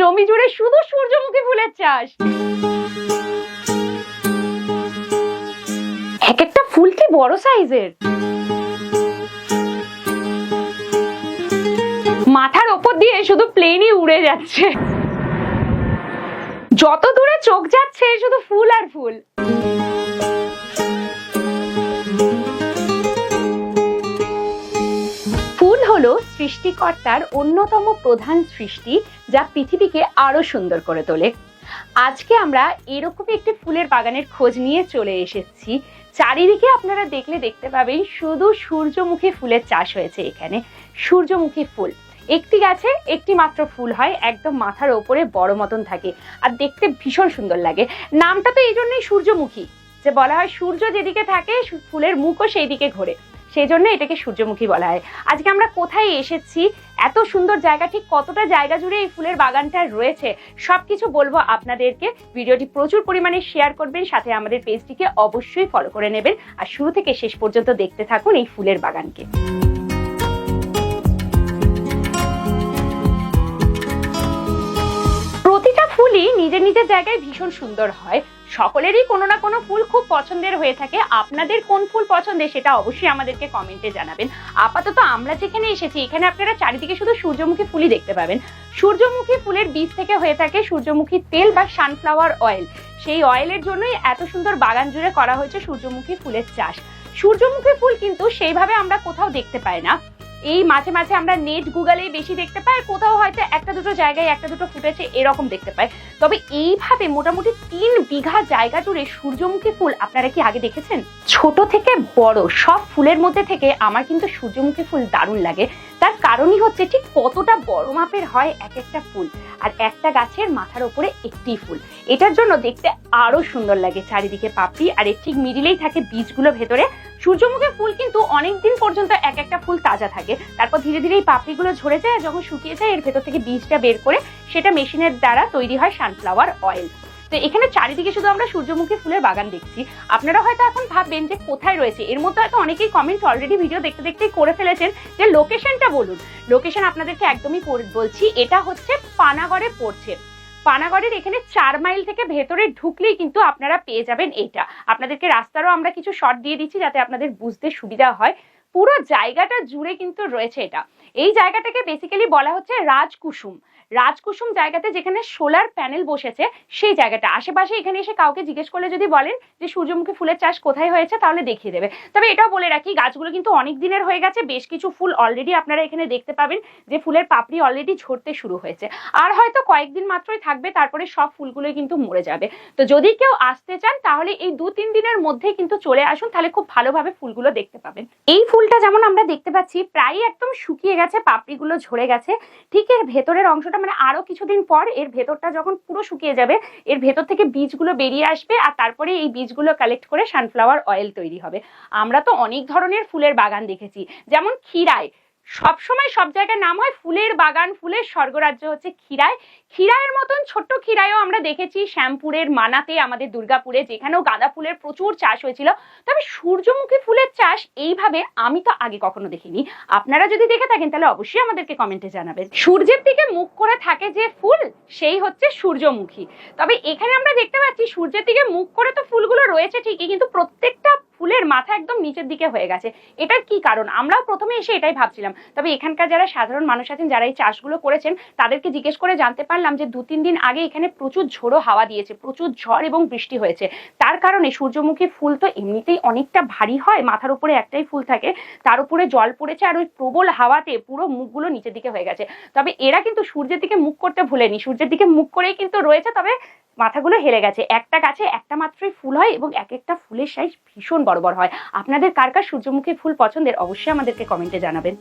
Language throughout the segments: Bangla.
জমি জুড়ে শুধু সূর্যমুখী ফুলের চাষ। এক একটা ফুল কি বড় সাইজের? মাথার ওপর দিয়ে শুধু প্লেনই উড়ে যাচ্ছে। যত দূরে চোখ যাচ্ছে, শুধু ফুল আর ফুল। সৃষ্টিকর্তার অন্যতম প্রধান সৃষ্টি যা পৃথিবীকে আরও সুন্দর করে তোলে। আজকে আমরা এরকমই একটি ফুলের বাগানের খোঁজ নিয়ে চলে এসেছি। চারিদিকে আপনারা দেখলে দেখতে পাবেন শুধু সূর্যমুখী ফুলের চাষ হয়েছে এখানে। সূর্যমুখী ফুল। একটি গাছে একটি মাত্র ফুল হয়, একদম মাথার ওপরে বড় মতন থাকে আর দেখতে ভীষণ সুন্দর লাগে। নামটা তো এই জন্যই সূর্যমুখী। যে বলা হয় সূর্য যেদিকে থাকে ফুলের মুখও সেই দিকে ঘোরে। সেই জন্য এটাকে সূর্যমুখী বলা হয়। আজকে আমরা কোথায় এসেছি? এত সুন্দর জায়গা, ঠিক কতটা জায়গা জুড়ে এই ফুলের বাগানটা রয়েছে? সব কিছু বলব আপনাদেরকে। ভিডিওটি প্রচুর পরিমাণে শেয়ার করবেন, সাথে আমাদের পেজটিকে অবশ্যই ফলো করে নেবেন। আর শুরু থেকে শেষ পর্যন্ত দেখতে থাকুন এই ফুলের বাগানকে। নিজের নিজের জায়গায় ভীষণ সুন্দর হয়। সকলেরই কোনো না কোনো ফুল খুব পছন্দের হয়ে থাকে। আপনাদের কোন ফুল পছন্দের সেটা অবশ্যই আমাদেরকে কমেন্টে জানাবেন। আপাতত আমরা যেখানে এসেছি, এখানে আপনারা চারিদিকে শুধু সূর্যমুখী ফুলই দেখতে পাবেন। সূর্যমুখী ফুলের বীজ থেকে হয়ে থাকে সূর্যমুখী তেল বা সানফ্লাওয়ার অয়েল সেই অয়েলের জন্যই এত সুন্দর বাগান জুড়ে করা হয়েছে সূর্যমুখী ফুলের চাষ। সূর্যমুখী ফুল কিন্তু সেইভাবে আমরা কোথাও দেখতে পাই না। এই মাঝে মাঝে আমরা নেট গুগলেই বেশি দেখতে পাই আর কোথাও হয়তো একটা দুটো জায়গায় একটা দুটো ফুটেছে এরকম দেখতে পাই। তবে এইভাবে মোটামুটি তিন বিঘা জায়গা জুড়ে সূর্যমুখী ফুল আপনারা কি আগে দেখেছেন? ছোট থেকে বড়, সব ফুলের মধ্যে থেকে আমার কিন্তু সূর্যমুখী ফুল দারুণ লাগে। তার কারণই হচ্ছে ঠিক কতটা বড় মাপের হয় এক একটা ফুল। আর একটা গাছের মাথার ওপরে একটি ফুল। এটার জন্য দেখতে আরও সুন্দর লাগে চারিদিকে পাপড়ি। আর এর ঠিক মিডিলেই থাকে বীজগুলো ভেতরে। সূর্যমুখী ফুল কিন্তু অনেক দিন পর্যন্ত এক একটা ফুল তাজা থাকে। তারপর ধীরে ধীরে এই পাপড়িগুলো ঝরে যায়। যখন শুকিয়ে যায়, এর ভেতর থেকে বীজটা বের করে সেটা মেশিনের দ্বারা তৈরি হয় সানফ্লাওয়ার অয়েল। তো এখানে চারিদিকে শুধু আমরা সূর্যমুখী ফুলের বাগান দেখছি। আপনারা হয়তো এখন ভাববেন যে কোথায় রয়েছে? এর মধ্যে হয়তো অনেকেই কমেন্ট অলরেডি ভিডিও দেখতে দেখতেই করে ফেলেছেন যে লোকেশনটা বলুন। লোকেশন আপনাদেরকে একদমই বলছি, এটা হচ্ছে পানাগড়ে পড়ছে। পানাগড়ের এখানে চার মাইল থেকে ভেতরে ঢুকলেই কিন্তু আপনারা পেয়ে যাবেন এটা। আপনাদেরকে রাস্তারও আমরা কিছু শর্ট দিয়ে দিচ্ছি যাতে আপনাদের বুঝতে সুবিধা হয়। পুরো জায়গাটা জুড়ে কিন্তু রয়েছে এটা। এই জায়গাটাকে বেসিক্যালি বলা হচ্ছে রাজকুসুম। রাজকুসুম জায়গাতে যেখানে সোলার প্যানেল বসেছে, সেই জায়গাটা। আশেপাশে এখানে এসে কাউকে জিজ্ঞেস করলে যদি বলেন যে, সূর্যমুখী ফুলের চাষ কোথায় হয়েছে, তাহলে দেখিয়ে দেবে। তবে এটাও বলে রাখি, গাছগুলো কিন্তু অনেক দিনের হয়ে গেছে, বেশ কিছু ফুল অলরেডি আপনারা এখানে দেখতে পাবেন যে, ফুলের পাপড়ি অলরেডি ঝরতে শুরু হয়েছে। আর হয়তো কয়েকদিন মাত্রই থাকবে, তারপরে সব ফুলগুলোই কিন্তু মরে যাবে। তো যদি কেউ আসতে চান, তাহলে এই দু তিন দিনের মধ্যেই কিন্তু চলে আসুন, তাহলে খুব ভালোভাবে ফুলগুলো দেখতে পাবেন। এই ফুলটা যেমন আমরা দেখতে পাচ্ছি প্রায় একদম শুকিয়ে গেছে, পাপড়িগুলো ঝরে গেছে। ঠিক এর ভেতরের অংশটা মানে আরও কিছুদিন পর এর ভেতরটা যখন পুরো শুকিয়ে যাবে, এর ভেতর থেকে বীজগুলো বেরিয়ে আসবে আর তারপরে এই বীজগুলো কালেক্ট করে সানফ্লাওয়ার অয়েল তৈরি হবে। আমরা তো অনেক ধরনের ফুলের বাগান দেখেছি, যেমন ক্ষীরায়। সব সময় সব জায়গায় নাম হয় ফুলের বাগান, ফুলের স্বর্গরাজ্য হচ্ছে ক্ষীরায়। ক্ষীরায়ের মতন ছোট্ট ক্ষীরায়ও আমরা দেখেছি শ্যামপুরের মানাতে, আমাদের দুর্গাপুরে, যেখানেও গাঁদা ফুলের প্রচুর চাষ হয়েছিল। তবে সূর্যমুখী ফুলের চাষ এইভাবে আমি তো আগে কখনো দেখিনি। আপনারা যদি দেখে থাকেন, তাহলে অবশ্যই আমাদেরকে কমেন্টে জানাবেন। সূর্যের দিকে মুখ করে থাকে যে ফুল, সেই হচ্ছে সূর্যমুখী। তবে এখানে আমরা দেখতে পাচ্ছি সূর্যের দিকে মুখ করে তো ফুলগুলো রয়েছে ঠিকই, কিন্তু প্রত্যেকটা ফুলের মাথা একদম নিচের দিকে হয়ে গেছে। এটার কি কারণ? আমরাও প্রথমে এসে এটাই ভাবছিলাম। তবে এখানকার যারা সাধারণ মানুষ আছেন, যারা এই চাষগুলো করেছেন, তাদেরকে জিজ্ঞেস করে জানতে পারলাম যে দু তিন দিন আগে এখানে প্রচুর ঝোড়ো হাওয়া দিয়েছে, প্রচুর ঝড় এবং বৃষ্টি হয়েছে। তার কারণে সূর্যমুখী ফুল তো এমনিতেই অনেকটা ভারী হয়, মাথার উপরে একটাই ফুল থাকে। তার উপরে জল পড়েছে আর ওই প্রবল হাওয়াতে পুরো মুখগুলো নিচের দিকে হয়ে গেছে। তবে এরা কিন্তু সূর্যের দিকে মুখ করতে ভুলেনি। সূর্যের দিকে মুখ করেই কিন্তু রয়েছে, তবে মাথাগুলো হেলে গেছে। একটা গাছে একটা মাত্রই ফুল হয় এবং এক একটা ফুলের সাইজ ভীষণ বড় বড় হয়। আপনাদের কার কার সূর্যমুখী ফুল পছন্দের অবশ্যই আমাদেরকে কমেন্টে জানাবেন।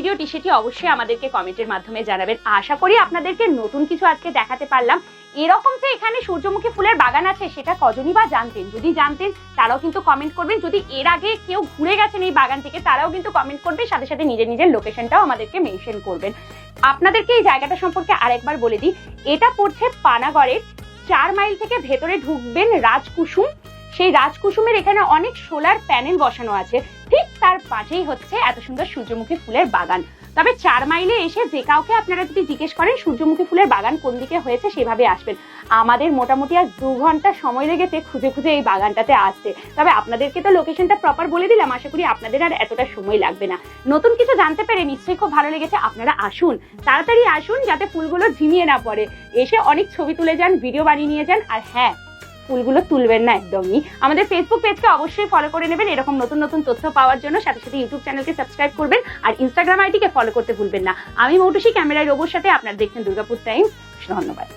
ভিডিওটি সেটি অবশ্যই আমাদেরকে কমেন্টের মাধ্যমে জানাবেন। আশা করি আপনাদেরকে নতুন কিছু আজকে দেখাতে পারলাম। এরকম যে এখানে সূর্যমুখী ফুলের বাগান আছে, সেটা কজনই বা জানতেন? যদি জানতেন, তারাও কিন্তু কমেন্ট করবেন। যদি এর আগে কেউ ঘুরে গেছেন এই বাগান থেকে, তারাও কিন্তু কমেন্ট করবে সাথে সাথে নিজের নিজের লোকেশনটাও আমাদেরকে মেনশন করবেন। আপনাদেরকে এই জায়গাটা সম্পর্কে আরেকবার বলে দিই, এটা পড়ছে পানাগড়ের চার মাইল থেকে ভেতরে ঢুকবেন রাজকুসুম। সেই রাজকুসুমের এখানে অনেক সোলার প্যানেল বসানো আছে। ঠিক তার পাশেই হচ্ছে এত সুন্দর সূর্যমুখী ফুলের বাগান। তবে চার মাইলে এসে যে কাউকে আপনারা যদি জিজ্ঞেস করেন, সূর্যমুখী ফুলের বাগান কোন দিকে হয়েছে সেভাবে আসবেন। আমাদের মোটামুটি আর দু ঘণ্টা সময় লেগেছে খুঁজে খুঁজে এই বাগানটাতে আসতে। তবে আপনাদেরকে তো লোকেশনটা প্রপার বলে দিলাম, আশা করি আপনাদের আর এতটা সময় লাগবে না। নতুন কিছু জানতে পেরে নিশ্চয়ই খুব ভালো লেগেছে, আপনারা আসুন। তাড়াতাড়ি আসুন যাতে ফুলগুলো ঝিমিয়ে না পড়ে। এসে অনেক ছবি তুলে যান ভিডিও বানিয়ে নিয়ে যান, আর হ্যাঁ ফুলগুলো তুলবেন না একদমই। আমাদের ফেসবুক পেজকে অবশ্যই ফলো করে নেবেন। এরকম নতুন নতুন তথ্য পাওয়ার জন্য সাথে সাথে ইউটিউব চ্যানেলকে সাবস্ক্রাইব করবেন। আর ইনস্টাগ্রাম আইডিকে ফলো করতে ভুলবেন না। আমি মৌটুসি, ক্যামেরায় রোবোর সাথে আপনার দেখছেন দুর্গাপুর টাইমস ধন্যবাদ।